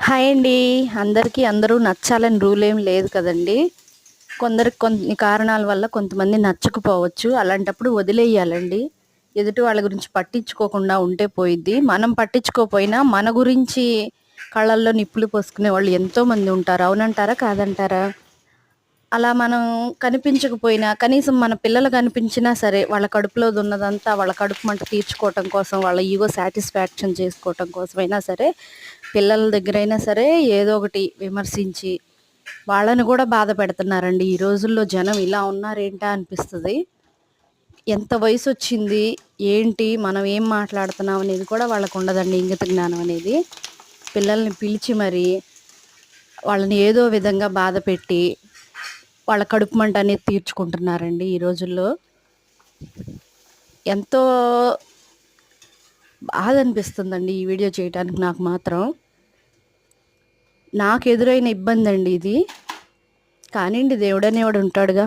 Hi అండి. అందరికీ అందరూ నచ్చాలని రూల్ ఏం లేదు కదండి. కొందరికి కొన్ని కారణాల వల్ల కొంతమంది నచ్చకపోవచ్చు. అలాంటప్పుడు వదిలేయాలండి. ఎదుటి వాళ్ళ గురించి పట్టించుకోకుండా ఉంటే పోయిద్ది. మనం పట్టించుకోపోయినా మన గురించి కళ్ళల్లో నిప్పులు పోసుకునే వాళ్ళు ఎంతోమంది ఉంటారు. అవునంటారా? కాదంటారా? అలా మనం కనిపించకపోయినా కనీసం మన పిల్లలు కనిపించినా సరే వాళ్ళ కడుపులో ఉన్నదంతా వాళ్ళ కడుపు మంట తీర్చుకోవటం కోసం వాళ్ళ ఈగో సాటిస్ఫాక్షన్ చేసుకోవటం కోసమైనా సరే పిల్లల దగ్గరైనా సరే ఏదో ఒకటి విమర్శించి వాళ్ళని కూడా బాధ పెడుతున్నారండి. ఈ రోజుల్లో జనం ఇలా ఉన్నారేంటా అనిపిస్తుంది. ఎంత వయసు వచ్చింది ఏంటి మనం ఏం మాట్లాడుతున్నాం అనేది కూడా వాళ్ళకు ఉండదండి ఇంగిత జ్ఞానం అనేది. పిల్లల్ని పిలిచి మరి వాళ్ళని ఏదో విధంగా బాధ పెట్టి వాళ్ళ కడుపు మంట అనేది తీర్చుకుంటున్నారండి ఈ రోజుల్లో. ఎంతో బాధ అనిపిస్తుందండి ఈ వీడియో చేయడానికి నాకు మాత్రం. నాకు ఎదురైన ఇబ్బంది అండి ఇది. కానివ్వండి దేవుడనేవాడు ఉంటాడుగా.